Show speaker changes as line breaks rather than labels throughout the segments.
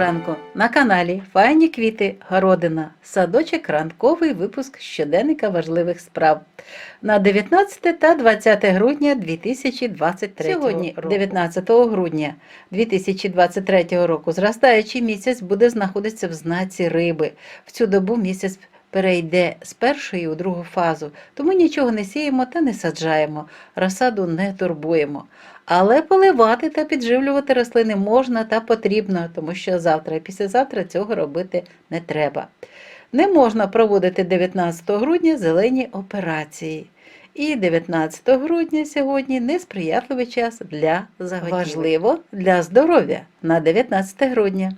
ранку на каналі Файні квіти Городина. Садочок ранковий випуск щоденника важливих справ на 19 та 20 грудня 2023 Сьогодні,
року.
19 грудня 2023 року, зростаючий місяць буде знаходитися в знаці риби. В цю добу місяць перейде з першої у другу фазу, тому нічого не сіємо та не саджаємо, розсаду не турбуємо. Але поливати та підживлювати рослини можна та потрібно, тому що завтра і післязавтра цього робити не треба. Не можна проводити 19 грудня зелені операції. І 19 грудня сьогодні несприятливий час для заготівель. Важливо для здоров'я на 19 грудня.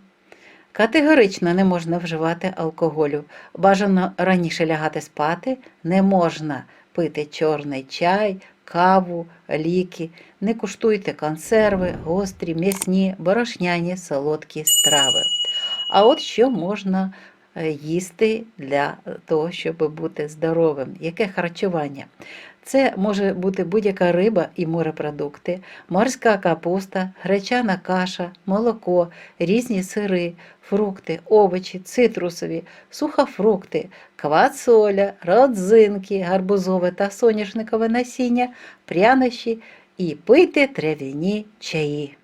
Категорично не можна вживати алкоголю. Бажано раніше лягати спати, не можна пити чорний чай, каву, ліки, не куштуйте консерви, гострі, м'ясні, борошняні, солодкі страви. А от що можна їсти для того, щоб бути здоровим? Яке харчування? Це може бути будь-яка риба і морепродукти, морська капуста, гречана каша, молоко, різні сири, фрукти, овочі, цитрусові, сухофрукти, квасоля, родзинки, гарбузове та соняшникове насіння, прянощі і пийте трав'яні чаї.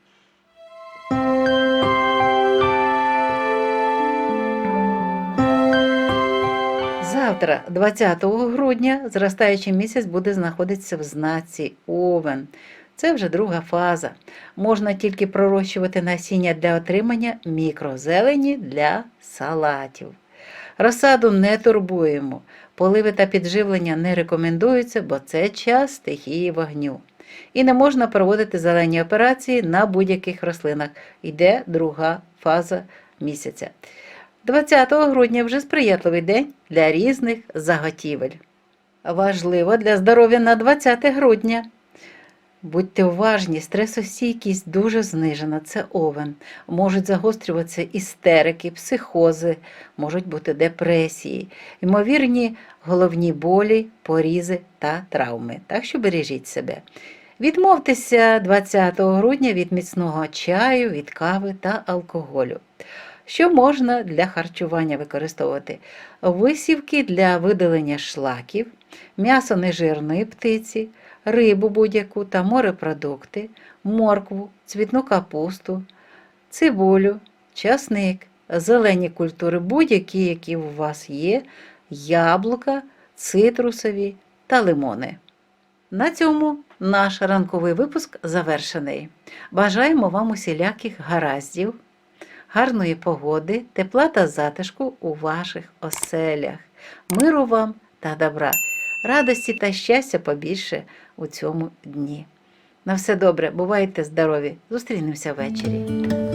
Завтра, 20 грудня, зростаючий місяць буде знаходитися в знаці Овен. Це вже друга фаза. Можна тільки пророщувати насіння для отримання мікрозелені для салатів. Розсаду не турбуємо. Поливи та підживлення не рекомендуються, бо це час стихії вогню. І не можна проводити зелені операції на будь-яких рослинах. Іде друга фаза місяця. 20 грудня вже сприятливий день для різних заготівель. Важливо для здоров'я на 20 грудня. Будьте уважні, стресостійкість дуже знижена, це овен. Можуть загострюватися істерики, психози, можуть бути депресії, ймовірні головні болі, порізи та травми. Так що бережіть себе. Відмовтеся 20 грудня від міцного чаю, від кави та алкоголю. Що можна для харчування використовувати? Висівки для видалення шлаків, м'ясо нежирної птиці, рибу будь-яку та морепродукти, моркву, цвітну капусту, цибулю, часник, зелені культури, будь-які, які у вас є, яблука, цитрусові та лимони. На цьому наш ранковий випуск завершений. Бажаємо вам усіляких гараздів, гарної погоди, тепла та затишку у ваших оселях, миру вам та добра, радості та щастя побільше у цьому дні. На все добре, бувайте здорові! Зустрінемося ввечері.